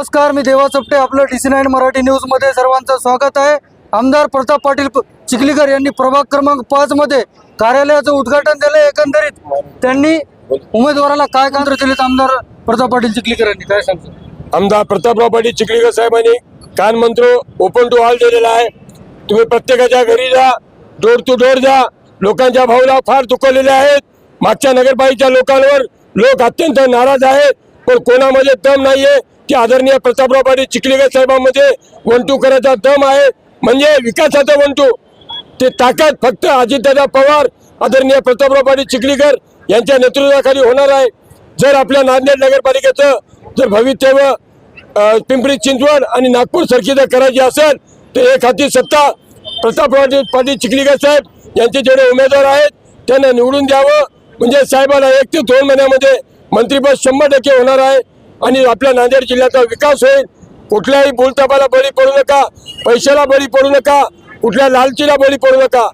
नमस्कार मी देवा चपटे आपलं डी सी नाईन मराठी न्यूजमध्ये सर्वांचं स्वागत आहे. आमदार प्रताप पाटील चिखलीकर यांनी प्रभाग क्रमांक पाचमध्ये कार्यालयाचं उद्घाटन केलं एकंदरीत. त्यांनी उमेदवाराला काय कांद्र दिलेत आमदार प्रताप पाटील चिखलीकर यांनी? काय सांगतो आमदार प्रतापराव पाटील चिखलीकर साहेबांनी कान मंत्र ओपन टू हॉल दिलेला आहे. तुम्ही प्रत्येकाच्या घरी जा डोर टू डोर जा. लोकांच्या भाऊला फार दुखवलेल्या आहेत. मागच्या नगरपालिकेच्या लोकांवर लोक अत्यंत नाराज आहेत. पण कोणामध्ये दम नाहीये. की आदरणीय प्रतापराव पाटील चिखलीकर साहेबांमध्ये वन टू करायचा दम आहे. म्हणजे विकासाचा वन टू ते ताकद फक्त अजितदादा पवार आदरणीय प्रतापराव पाटील चिखलीकर यांच्या नेतृत्वाखाली होणार आहे. जर आपल्या नांदेड नगरपालिकेचं जर भवितव्य पिंपरी चिंचवड आणि नागपूर सारखी जर करायची असेल तर एक हाती सत्ता प्रतापराव पाटील चिखलीकर साहेब यांचे जेवढे उमेदवार आहेत त्यांना निवडून द्यावं. म्हणजे साहेबाला एक ते दोन महिन्यामध्ये मंत्रिपद शंभर टक्के होणार आहे. आणि आपल्या नांदेड जिल्ह्याचा विकास होईल. कुठल्याही बोलतापाला बळी पडू नका पैशाला बळी पडू नका कुठल्या लालचीला बळी पडू नका.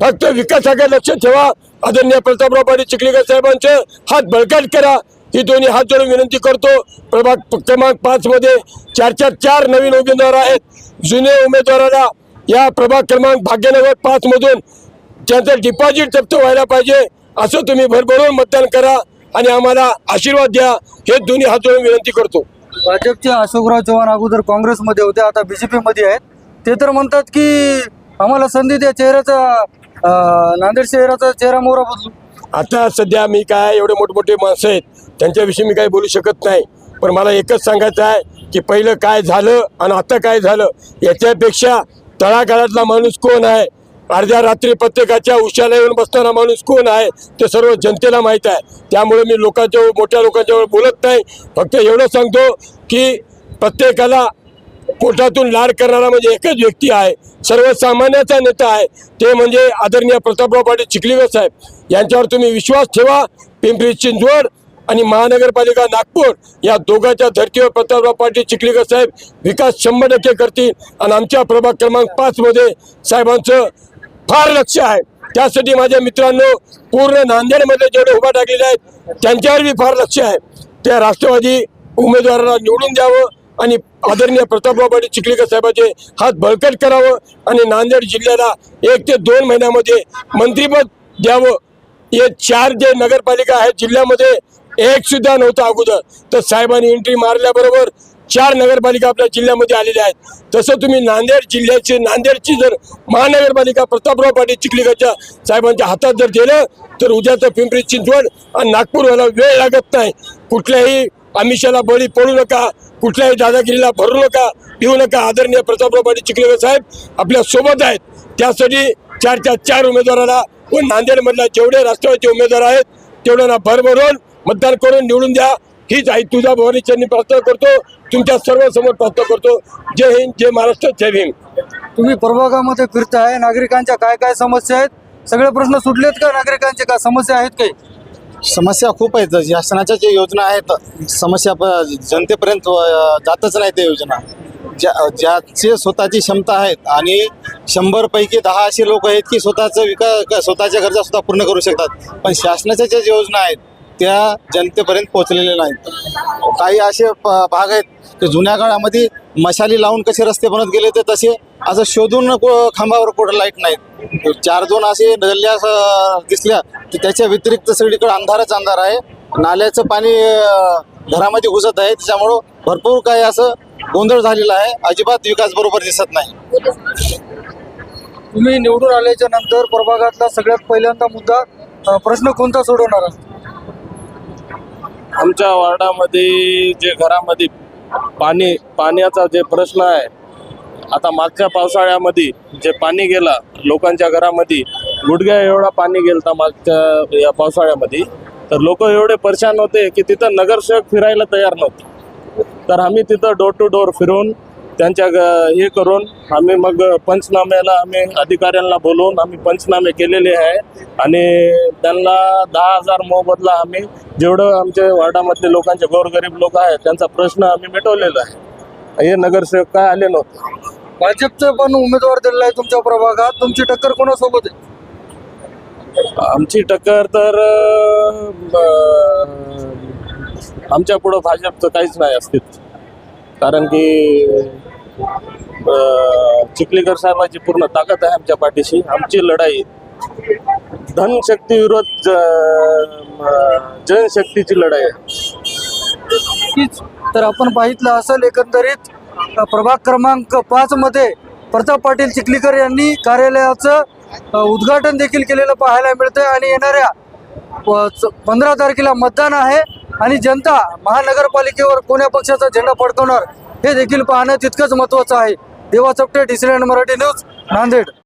फक्त विकासाकडे लक्ष ठेवा. आदरणीय प्रतापराव पाटील चिखलीकर साहेबांचे हात बळकट करा. ही दोन्ही हात जोडून विनंती करतो. प्रभाग क्रमांक पाच मध्ये चार चार चार नवीन उमेदवार आहेत. जुने उमेदवाराला या प्रभाग क्रमांक भाग्यनगर पाच मधून त्यांचं डिपॉझिट जप्त व्हायला पाहिजे. असं तुम्ही भरभरून मतदान करा. आणि आम्हाला आशीर्वाद द्या हे दोन्ही हात जोडून विनंती करतो. भाजपचे अशोकराव चव्हाण अगोदर काँग्रेसमध्ये होते आता बीजेपी मध्ये आहेत. ते तर म्हणतात की आम्हाला संधी द्या चेहऱ्याचा नांदेड शहराचा चेहरा मोहरा बदलू. आता सध्या मी काय एवढे मोठमोठे माणसं आहेत त्यांच्याविषयी मी काही बोलू शकत नाही. पण मला एकच सांगायचं आहे की पहिलं काय झालं आणि आता काय झालं याच्यापेक्षा तळागाळातला माणूस कोण आहे? अर्ध्या रात्री प्रत्येकाच्या उशाला येऊन बसताना माणूस कोण आहे ते सर्व जनतेला माहीत आहे. त्यामुळे मी लोकांच्या मोठ्या लोकांच्यावर बोलत नाही. फक्त एवढं सांगतो की प्रत्येकाला पोटातून लाड करणारा म्हणजे एकच व्यक्ती आहे. सर्वसामान्याचा नेता आहे. ते म्हणजे आदरणीय प्रतापराव पाटील चिखलीकर साहेब. यांच्यावर तुम्ही विश्वास ठेवा. पिंपरी चिंचवड आणि महानगरपालिका नागपूर या दोघांच्या धर्तीवर प्रतापराव पाटील चिखलीकर साहेब विकास शंभर टक्के करतील. आणि आमच्या प्रभाग क्रमांक पाचमध्ये साहेबांचं फार लक्ष आहे. त्यासाठी माझ्या मित्रांनो पूर्ण नांदेडमध्ये जेवढे उभा टाकलेले आहेत त्यांच्यावर बी फार लक्ष आहे. त्या राष्ट्रवादी उमेदवाराला निवडून द्यावं आणि आदरणीय प्रतापराव पाटील चिखलीकर साहेबांचे हात बळकट करावं आणि नांदेड जिल्ह्याला एक ते दोन महिन्यामध्ये मंत्रीपद द्यावं. हे चार जे नगरपालिका आहेत जिल्ह्यामध्ये एक सुद्धा नव्हतं अगोदर. तर साहेबांनी एंट्री मारल्याबरोबर चार नगरपालिका आपल्या जिल्ह्यामध्ये आलेल्या आहेत. तसं तुम्ही नांदेड जिल्ह्याची नांदेडची जर महानगरपालिका प्रतापराव पाटील चिखलीकरच्या साहेबांच्या हातात जर दिलं तर उद्याचं पिंपरी चिंचवड आणि नागपूर व्हायला वेळ लागत नाही. कुठल्याही आमिषाला बळी पडू नका कुठल्याही दादागिरीला भरू नका येऊ नका. आदरणीय प्रतापराव पाटील चिखलीकर साहेब आपल्यासोबत आहेत. त्यासाठी चारच्या चार उमेदवाराला व नांदेडमधल्या जेवढे राष्ट्रवादीचे उमेदवार आहेत तेवढ्यांना भरभरून मतदान करून निवडून द्या. हीच आई तुझा भवानी चरणी प्रार्थना करतो. तुमच्या सर्व समोर प्रार्थना करतो. जय हिंद जय महाराष्ट्र जय भीम. तुम्ही प्रभागामध्ये फिरताय नागरिकांच्या काय काय समस्या आहेत? सगळे प्रश्न सुटलेत का? नागरिकांचे का समस्या आहेत काही? समस्या खूप आहेत. शासनाच्या ज्या योजना आहेत समस्या प- जनतेपर्यंत अ, जातच नाही त्या योजना. ज्या ज्याचे स्वतःची क्षमता आहेत आणि शंभर पैकी दहा असे लोक आहेत की स्वतःचं विकास स्वतःच्या गरजा सुद्धा पूर्ण करू शकतात. पण शासनाच्या ज्या योजना आहेत त्या जनतेपर्यंत पोहोचलेल्या नाहीत. काही असे प- भाग आहेत की जुन्या काळामध्ये मशाली लावून कसे रस्ते बनत गेले ते तसे असं शोधून खांबावर कुठं लाइट नाहीत. चार दोन असे गल्ल्या दिसल्या की त्याच्या व्यतिरिक्त सगळीकडे अंधारच अंधार आहे. नाल्याचं पाणी घरामध्ये घुसत आहे. त्याच्यामुळं भरपूर काही असं गोंधळ झालेला आहे. अजिबात विकास बरोबर दिसत नाही. तुम्ही निवडून आल्याच्यानंतर प्रभागातला सगळ्यात पहिल्यांदा मुद्दा प्रश्न कोणता सोडवणार असतो आमच्या वार्डामध्ये जे घरामध्ये पाणी पाण्याचा जे प्रश्न आहे आता मागच्या पावसाळ्यामध्ये जे पाणी गेला लोकांच्या घरामध्ये गुडघ्या एवढा पाणी गेलता मागच्या या पावसाळ्यामध्ये. तर लोक एवढे परेशान होते की तिथं नगरसेवक फिरायला तयार नव्हते. तर आम्ही तिथं डोर टू डोर फिरून त्यांच्या हे करून आम्ही मग पंचनाम्याला आम्ही अधिकाऱ्यांना बोलवून आम्ही पंचनामे केलेले आहे. आणि त्यांना दहा हजार मोबदला आम्ही जेवढं आमच्या वार्डामधले लोकांचे गोरगरीब लोक आहेत त्यांचा प्रश्न आम्ही मिटवलेला आहे. हे नगरसेवक काय आले नव्हते. भाजपचं पण उमेदवार दिलेला आहे तुमच्या प्रभागात. तुमची टक्कर कोणासोबत आहे? आमची टक्कर तर आमच्या पुढं भाजपचं काहीच नाही अस्तित्व. कारण की चिखलीकर साहेबांची पूर्ण ताकद आहे आमच्या पाठीशी. आमची लढाई धनशक्ती विरोध जनशक्तीची लढाई आहे. नक्कीच तर आपण पाहितलं असेल एकंदरीत प्रभाग क्रमांक पाच मध्ये प्रताप पाटील चिखलीकर यांनी कार्यालयाचं उद्घाटन देखील केलेलं पाहायला मिळतंय आणि येणाऱ्या पंधरा तारखेला मतदान आहे. आणि जनता महानगरपालिकेवर कोण्या पक्षाचा झेंडा फडकवणार हे देखील पाहणं तितकंच महत्वाचं आहे. देवा चपटे डिसिडेंट मराठी न्यूज नांदेड.